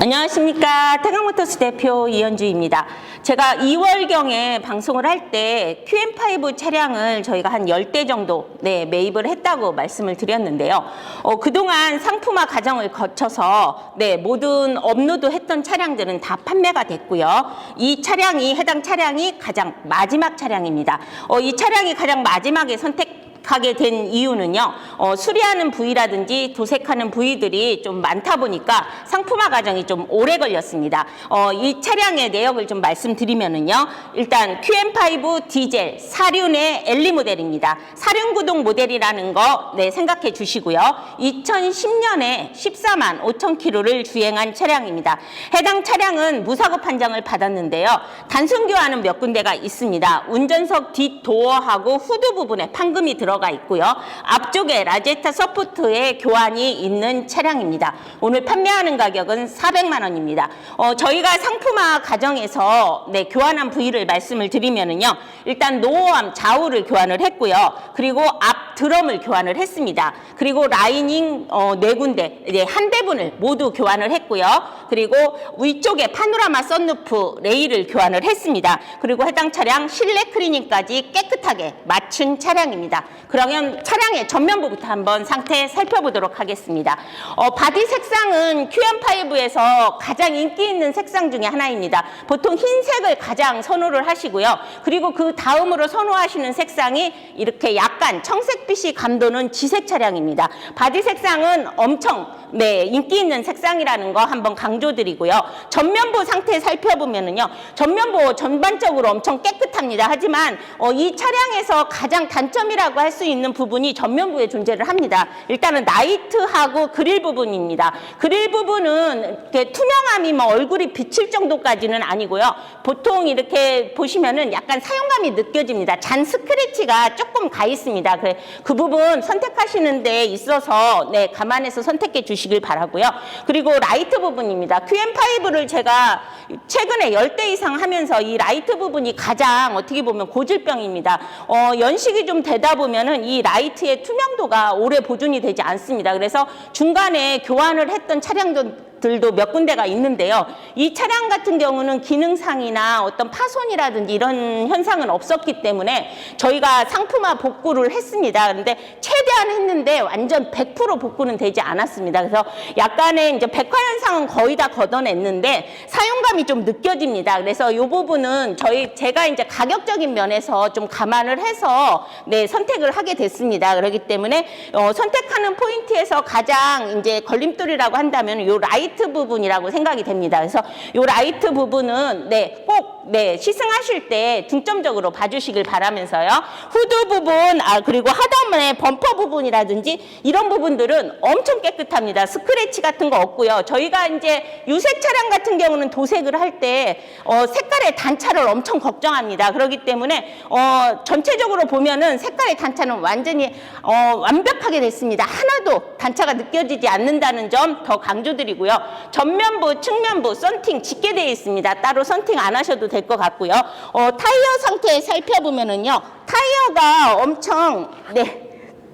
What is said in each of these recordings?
안녕하십니까. 태강모터스 대표 이현주입니다. 제가 2월경에 방송을 할 때 QM5 차량을 저희가 한 10대 정도 네, 매입을 했다고 말씀을 드렸는데요. 어, 그동안 상품화 과정을 거쳐서 네, 모든 업로드 했던 차량들은 다 판매가 됐고요. 이 차량이 해당 차량이 가장 마지막 차량입니다. 어, 이 차량이 가장 마지막에 선택 하게 된 이유는요, 어, 수리하는 부위라든지 도색하는 부위들이 좀 많다 보니까 상품화 과정이 좀 오래 걸렸습니다. 어, 이 차량의 내역을 좀 말씀드리면은요, 일단 QM5 디젤 사륜의 엘리 모델입니다. 사륜 구동 모델이라는 거, 네, 생각해 주시고요. 2010년에 14만 5천 킬로를 주행한 차량입니다. 해당 차량은 무사고 판정을 받았는데요. 단순 교환은 몇 군데가 있습니다. 운전석 뒷 도어하고 후드 부분에 판금이 들어 가 있고요. 앞쪽에 라제타 서포트에 교환이 있는 차량입니다. 오늘 판매하는 가격은 400만 원입니다. 어, 저희가 상품화 과정에서 네, 교환한 부위를 말씀을 드리면은요. 일단 노어암 좌우를 교환을 했고요. 그리고 앞 드럼을 교환을 했습니다. 그리고 라이닝 어, 네 군데, 네, 한 대분을 모두 교환을 했고요. 그리고 위쪽에 파노라마 썬루프 레일을 교환을 했습니다. 그리고 해당 차량 실내 클리닝까지 깨끗하게 맞춘 차량입니다. 그러면 차량의 전면부부터 한번 상태 살펴보도록 하겠습니다. 어, 바디 색상은 QM5에서 가장 인기 있는 색상 중에 하나입니다. 보통 흰색을 가장 선호를 하시고요. 그리고 그 다음으로 선호하시는 색상이 이렇게 약간 청색빛이 감도는 지색 차량입니다. 바디 색상은 엄청 네, 인기 있는 색상이라는 거 한번 강조드리고요. 전면부 상태 살펴보면은요. 전면부 전반적으로 엄청 깨끗합니다. 하지만 어, 이 차량에서 가장 단점이라고 할 수 있는 부분이 전면부에 존재를 합니다. 일단은 나이트하고 그릴 부분입니다. 그릴 부분은 이렇게 투명함이 뭐 얼굴이 비칠 정도까지는 아니고요. 보통 이렇게 보시면은 약간 사용감이 느껴집니다. 잔 스크래치가 조금 가 있습니다. 그, 그 부분 선택하시는 데 있어서 네, 감안해서 선택해 주시길 바라고요. 그리고 라이트 부분입니다. QM5를 제가 최근에 10대 이상 하면서 이 라이트 부분이 가장 어떻게 보면 고질병입니다. 어, 연식이 좀 되다 보면 은 이 라이트의 투명도가 오래 보존이 되지 않습니다. 그래서 중간에 교환을 했던 차량들 들도 몇 군데가 있는데요. 이 차량 같은 경우는 기능상이나 어떤 파손이라든지 이런 현상은 없었기 때문에 저희가 상품화 복구를 했습니다. 그런데 최대한 했는데 완전 100% 복구는 되지 않았습니다. 그래서 약간의 이제 백화 현상은 거의 다 걷어냈는데 사용감이 좀 느껴집니다. 그래서 이 부분은 저희 제가 이제 가격적인 면에서 좀 감안을 해서 네, 선택을 하게 됐습니다. 그렇기 때문에 어, 선택하는 포인트에서 가장 이제 걸림돌이라고 한다면 요 라이 트 부분이라고 생각이 됩니다. 그래서 요 라이트 부분은 네, 꼭 네, 시승하실 때 중점적으로 봐주시길 바라면서요. 후드 부분, 아, 그리고 하단의 범퍼 부분이라든지 이런 부분들은 엄청 깨끗합니다. 스크래치 같은 거 없고요. 저희가 이제 유색 차량 같은 경우는 도색을 할 때 어, 색깔의 단차를 엄청 걱정합니다. 그렇기 때문에 어, 전체적으로 보면은 색깔의 단차는 완전히 어, 완벽하게 됐습니다. 하나도 단차가 느껴지지 않는다는 점 더 강조드리고요. 전면부, 측면부 썬팅 짙게 되어 있습니다. 따로 썬팅 안 하셔도 될 것 같고요. 어, 타이어 상태 살펴보면은요. 타이어가 엄청 네.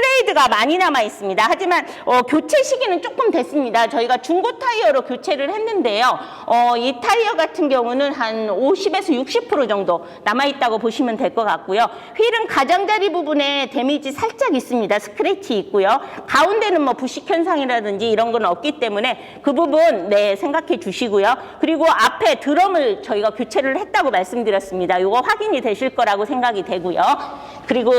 트레이드가 많이 남아 있습니다. 하지만 어, 교체 시기는 조금 됐습니다. 저희가 중고 타이어로 교체를 했는데요. 어, 이 타이어 같은 경우는 한 50에서 60% 정도 남아 있다고 보시면 될 것 같고요. 휠은 가장자리 부분에 데미지 살짝 있습니다. 스크래치 있고요. 가운데는 뭐 부식 현상이라든지 이런 건 없기 때문에 그 부분 네 생각해 주시고요. 그리고 앞에 드럼을 저희가 교체를 했다고 말씀드렸습니다. 이거 확인이 되실 거라고 생각이 되고요. 그리고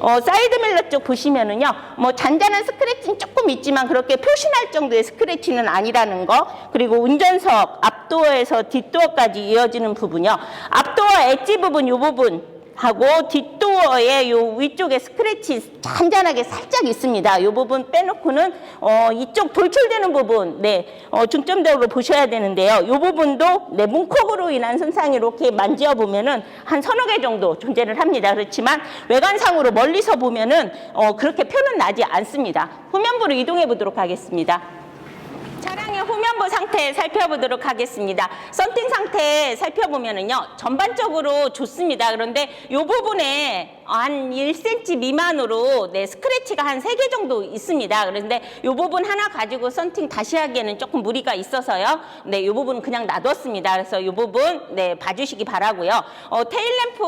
어, 사이드 밀러 쪽 보시면 은요, 뭐 잔잔한 스크래치는 조금 있지만 그렇게 표시날 정도의 스크래치는 아니라는 거. 그리고 운전석 앞도어에서 뒷도어까지 이어지는 부분요. 앞도어 엣지 부분 이 부분. 하고 뒷 도어의 요 위쪽에 스크래치 잔잔하게 살짝 있습니다. 요 부분 빼놓고는 어 이쪽 돌출되는 부분 네 어, 중점적으로 보셔야 되는데요. 요 부분도 네 문콕으로 인한 손상이 이렇게 만져 보면은 한 서너 개 정도 존재를 합니다. 그렇지만 외관상으로 멀리서 보면은 어 그렇게 표는 나지 않습니다. 후면부로 이동해 보도록 하겠습니다. 차량의 후면부 상태 살펴보도록 하겠습니다. 썬팅 상태 살펴보면은요, 전반적으로 좋습니다. 그런데 이 부분에 한 1cm 미만으로 네, 스크래치가 한 3개 정도 있습니다. 그런데 이 부분 하나 가지고 썬팅 다시 하기에는 조금 무리가 있어서요. 네, 이 부분은 그냥 놔뒀습니다. 그래서 이 부분 네, 봐주시기 바라고요. 어, 테일램프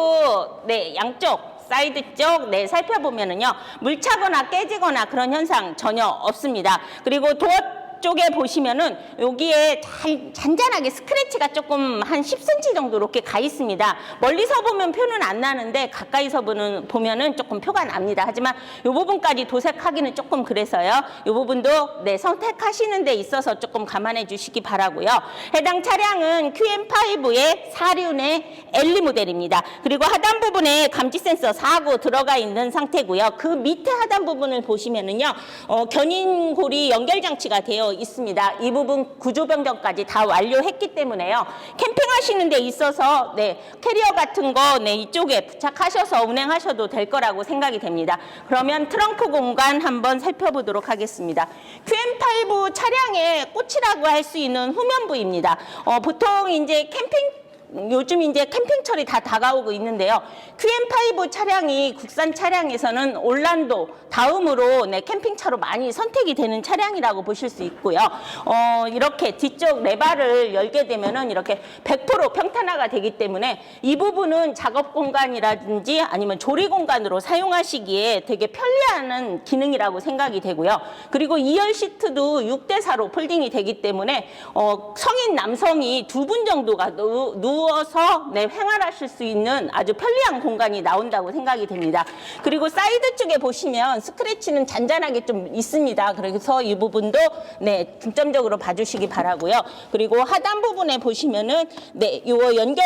네, 양쪽 사이드 쪽, 네, 살펴보면은요, 물 차거나 깨지거나 그런 현상 전혀 없습니다. 그리고 도어 쪽에 보시면은 여기에 잘 잔잔하게 스크래치가 조금 한 10cm 정도 이렇게 가 있습니다. 멀리서 보면 표는 안 나는데 가까이서 보는, 보면은 조금 표가 납니다. 하지만 이 부분까지 도색하기는 조금 그래서요. 이 부분도 네, 선택하시는 데 있어서 조금 감안해 주시기 바라고요. 해당 차량은 QM5의 4륜의 엘리 모델입니다. 그리고 하단 부분에 감지 센서 4구 들어가 있는 상태고요. 그 밑에 하단 부분을 보시면은요. 어, 견인고리 연결 장치가 되어 있습니다. 이 부분 구조 변경까지 다 완료했기 때문에요. 캠핑하시는 데 있어서 네, 캐리어 같은 거 네, 이쪽에 부착하셔서 운행하셔도 될 거라고 생각이 됩니다. 그러면 트렁크 공간 한번 살펴보도록 하겠습니다. QM5 차량의 꽃이라고 할 수 있는 후면부입니다. 어, 보통 이제 캠핑 요즘 이제 캠핑철이 다 다가오고 있는데요. QM5 차량이 국산 차량에서는 올란도 다음으로 네, 캠핑차로 많이 선택이 되는 차량이라고 보실 수 있고요. 어, 이렇게 뒤쪽 레바를 열게 되면은 이렇게 100% 평탄화가 되기 때문에 이 부분은 작업 공간이라든지 아니면 조리 공간으로 사용하시기에 되게 편리한 기능이라고 생각이 되고요. 그리고 2열 시트도 6대 4로 폴딩이 되기 때문에 어, 성인 남성이 두 분 정도가 누, 누 워서 네, 생활하실 수 있는 아주 편리한 공간이 나온다고 생각이 됩니다. 그리고 사이드 쪽에 보시면 스크래치는 잔잔하게 좀 있습니다. 그래서 이 부분도 네, 중점적으로 봐주시기 바라고요. 그리고 하단 부분에 보시면은 네, 요 연결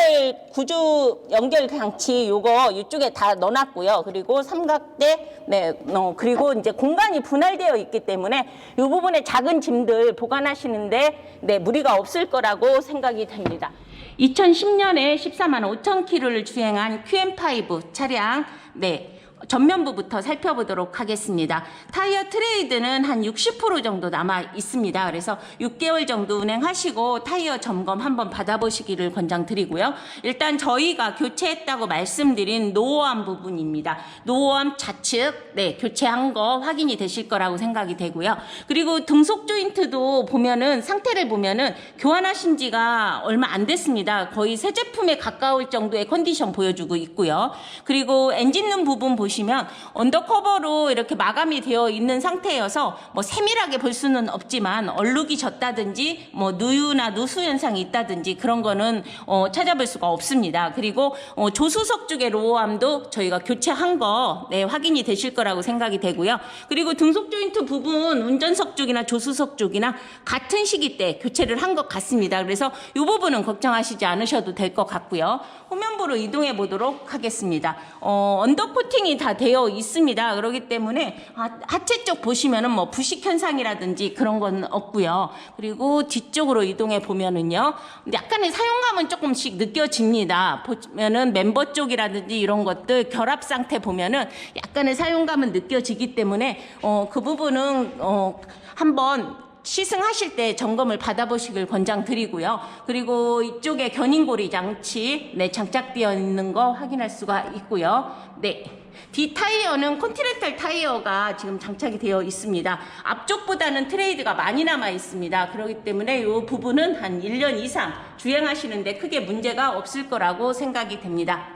구조 연결 장치 요거 이쪽에 다 넣어놨고요. 그리고 삼각대 네, 어, 그리고 이제 공간이 분할되어 있기 때문에 이 부분에 작은 짐들 보관하시는데 네, 무리가 없을 거라고 생각이 됩니다. 2010년에 14만 5천 킬로를 주행한 QM5 차량 네. 전면부부터 살펴보도록 하겠습니다. 타이어 트레이드는 한 60% 정도 남아 있습니다. 그래서 6개월 정도 운행하시고 타이어 점검 한번 받아보시기를 권장드리고요. 일단 저희가 교체했다고 말씀드린 노후함 부분입니다. 노후함 좌측 네, 교체한 거 확인이 되실 거라고 생각이 되고요. 그리고 등속 조인트도 보면은 상태를 보면은 교환하신 지가 얼마 안 됐습니다. 거의 새 제품에 가까울 정도의 컨디션 보여주고 있고요. 그리고 엔진룸 부분 보시면 언더커버로 이렇게 마감이 되어 있는 상태여서 뭐 세밀하게 볼 수는 없지만 얼룩이 졌다든지 뭐 누유나 누수 현상이 있다든지 그런 거는 어, 찾아볼 수가 없습니다. 그리고 어, 조수석 쪽의 로어함도 저희가 교체한 거 네, 확인이 되실 거라고 생각이 되고요. 그리고 등속 조인트 부분 운전석 쪽이나 조수석 쪽이나 같은 시기 때 교체를 한 것 같습니다. 그래서 이 부분은 걱정하시지 않으셔도 될 것 같고요. 후면부로 이동해 보도록 하겠습니다. 어, 언더코팅이 다 되어 있습니다. 그렇기 때문에 하- 하체 쪽 보시면은 뭐 부식 현상이라든지 그런 건 없고요. 그리고 뒤쪽으로 이동해 보면은요. 약간의 사용감은 조금씩 느껴집니다. 보면은 멤버 쪽이라든지 이런 것들 결합 상태 보면은 약간의 사용감은 느껴지기 때문에 어, 그 부분은 어, 한번 시승하실 때 점검을 받아보시길 권장드리고요. 그리고 이쪽에 견인고리 장치 네, 장착되어 있는 거 확인할 수가 있고요. 네. 뒤 타이어는 컨티넨탈 타이어가 지금 장착이 되어 있습니다. 앞쪽보다는 트레이드가 많이 남아 있습니다. 그렇기 때문에 이 부분은 한 1년 이상 주행하시는데 크게 문제가 없을 거라고 생각이 됩니다.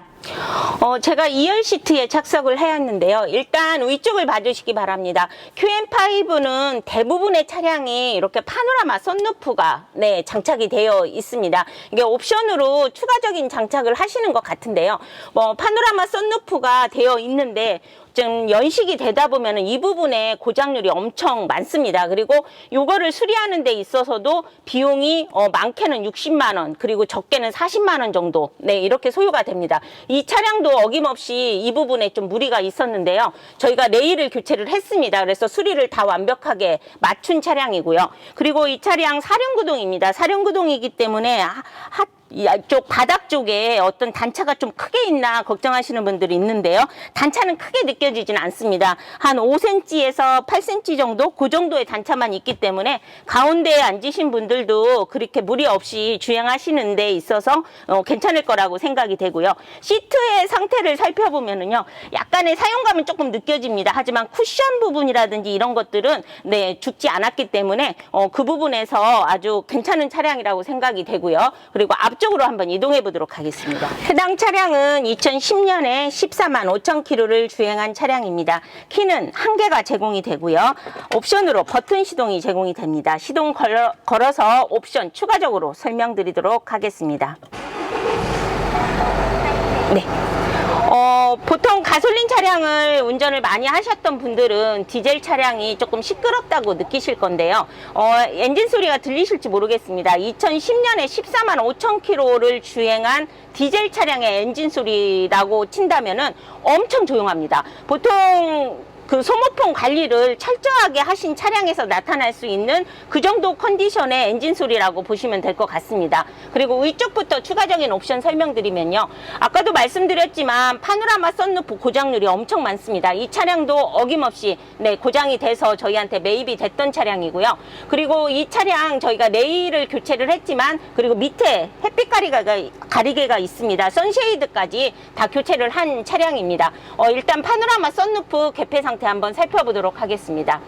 어, 제가 2열 시트에 착석을 해왔는데요. 일단 위쪽을 봐주시기 바랍니다. QM5는 대부분의 차량이 이렇게 파노라마 썬루프가 네, 장착이 되어 있습니다. 이게 옵션으로 추가적인 장착을 하시는 것 같은데요. 뭐 파노라마 썬루프가 되어 있는데 좀 연식이 되다 보면 이 부분에 고장률이 엄청 많습니다. 그리고 요거를 수리하는 데 있어서도 비용이 어, 많게는 60만 원, 그리고 적게는 40만 원 정도 네 이렇게 소요가 됩니다. 이 차량도 어김없이 이 부분에 좀 무리가 있었는데요. 저희가 레일을 교체를 했습니다. 그래서 수리를 다 완벽하게 맞춘 차량이고요. 그리고 이 차량 사륜구동입니다. 사륜구동이기 때문에 하, 하 이쪽 바닥 쪽에 어떤 단차가 좀 크게 있나 걱정하시는 분들이 있는데요. 단차는 크게 느껴지진 않습니다. 한 5cm에서 8cm 정도 그 정도의 단차만 있기 때문에 가운데에 앉으신 분들도 그렇게 무리 없이 주행하시는 데 있어서 어, 괜찮을 거라고 생각이 되고요. 시트의 상태를 살펴보면은요. 약간의 사용감은 조금 느껴집니다. 하지만 쿠션 부분이라든지 이런 것들은 네, 죽지 않았기 때문에 어, 그 부분에서 아주 괜찮은 차량이라고 생각이 되고요. 그리고 앞 쪽으로 한번 이동해 보도록 하겠습니다. 해당 차량은 2010년에 14만 5천 킬로를 주행한 차량입니다. 키는 한 개가 제공이 되고요. 옵션으로 버튼 시동이 제공이 됩니다. 시동 걸어, 걸어서 옵션 추가적으로 설명드리도록 하겠습니다. 네. 어, 보통 가솔린 차량을 운전을 많이 하셨던 분들은 디젤 차량이 조금 시끄럽다고 느끼실 건데요. 어, 엔진 소리가 들리실지 모르겠습니다. 2010년에 14만 5천 킬로를 주행한 디젤 차량의 엔진 소리라고 친다면은 엄청 조용합니다. 보통 그 소모품 관리를 철저하게 하신 차량에서 나타날 수 있는 그 정도 컨디션의 엔진 소리라고 보시면 될 것 같습니다. 그리고 위쪽부터 추가적인 옵션 설명드리면요. 아까도 말씀드렸지만 파노라마 썬루프 고장률이 엄청 많습니다. 이 차량도 어김없이 네, 고장이 돼서 저희한테 매입이 됐던 차량이고요. 그리고 이 차량 저희가 레일을 교체를 했지만 그리고 밑에 햇빛 가리개가, 가리개가 있습니다. 선쉐이드까지 다 교체를 한 차량입니다. 어, 일단 파노라마 썬루프 개폐 상태 한번 살펴보도록 하겠습니다.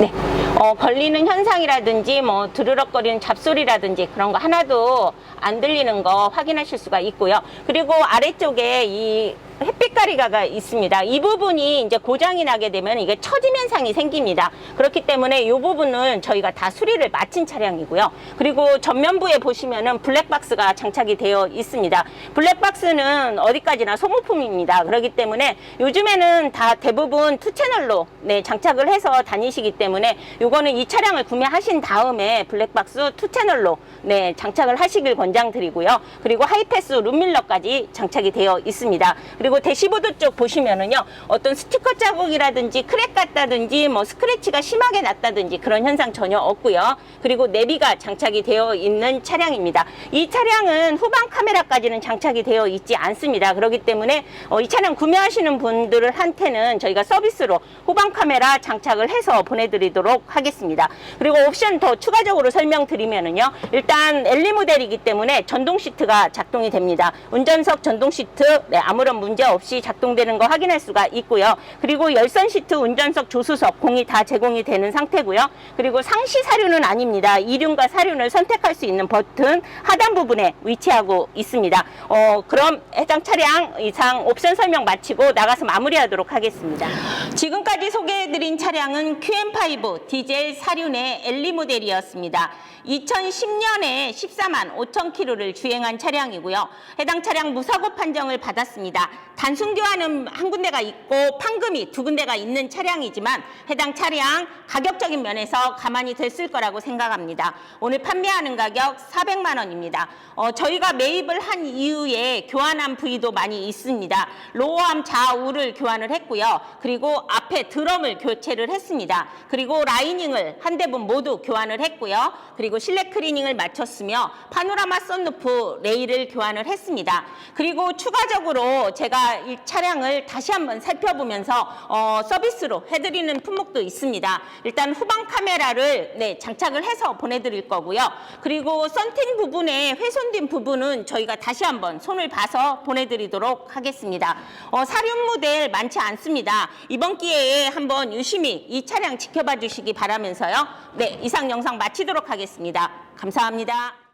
네. 어, 걸리는 현상이라든지 뭐 드르륵거리는 잡소리라든지 그런 거 하나도 안 들리는 거 확인하실 수가 있고요. 그리고 아래쪽에 이 햇빛 가리가가 있습니다. 이 부분이 이제 고장이 나게 되면 이게 처짐 현상이 생깁니다. 그렇기 때문에 이 부분은 저희가 다 수리를 마친 차량이고요. 그리고 전면부에 보시면은 블랙박스가 장착이 되어 있습니다. 블랙박스는 어디까지나 소모품입니다. 그렇기 때문에 요즘에는 다 대부분 투 채널로 네, 장착을 해서 다니시기 때문에 요거는 이 차량을 구매하신 다음에 블랙박스 투 채널로 네, 장착을 하시길 권장드리고요. 그리고 하이패스 룸밀러까지 장착이 되어 있습니다. 그리고 대시보드 쪽 보시면은요. 어떤 스티커 자국이라든지 크랙 같다든지 뭐 스크래치가 심하게 났다든지 그런 현상 전혀 없고요. 그리고 내비가 장착이 되어 있는 차량입니다. 이 차량은 후방 카메라까지는 장착이 되어 있지 않습니다. 그렇기 때문에 어, 이 차량 구매하시는 분들한테는 저희가 서비스로 후방 카메라 장착을 해서 보내드리도록 하겠습니다. 그리고 옵션 더 추가적으로 설명드리면은요. 일단 엘리 모델이기 때문에 전동 시트가 작동이 됩니다. 운전석 전동 시트 네, 아무런 문제 없이 작동되는 거 확인할 수가 있고요. 그리고 열선 시트 운전석 조수석 공이 다 제공이 되는 상태고요. 그리고 상시 사륜은 아닙니다. 이륜과 사륜을 선택할 수 있는 버튼 하단 부분에 위치하고 있습니다. 어, 그럼 해당 차량 이상 옵션 설명 마치고 나가서 마무리하도록 하겠습니다. 지금까지 소개해드린 차량은 QM5 디젤 사륜의 엘리 모델이었습니다. 2010년에 14만 5천 킬로를 주행한 차량이고요. 해당 차량 무사고 판정을 받았습니다. 단순 교환은 한 군데가 있고 판금이 두 군데가 있는 차량이지만 해당 차량 가격적인 면에서 가만히 됐을 거라고 생각합니다. 오늘 판매하는 가격 400만 원입니다. 어, 저희가 매입을 한 이후에 교환한 부위도 많이 있습니다. 로어암 좌우를 교환을 했고요. 그리고 앞에 드럼을 교체를 했습니다. 그리고 라이닝을 한 대분 모두 교환을 했고요. 그리고 실내 클리닝을 마쳤으며 파노라마 썬루프 레일을 교환을 했습니다. 그리고 추가적으로 제가 이 차량을 다시 한번 살펴보면서 어, 서비스로 해드리는 품목도 있습니다. 일단 후방 카메라를 네, 장착을 해서 보내드릴 거고요. 그리고 썬팅 부분에 훼손된 부분은 저희가 다시 한번 손을 봐서 보내드리도록 하겠습니다. 어, 사륜 모델 많지 않습니다. 이번 기회에 한번 유심히 이 차량 지켜봐 주시기 바라면서요. 네, 이상 영상 마치도록 하겠습니다. 감사합니다.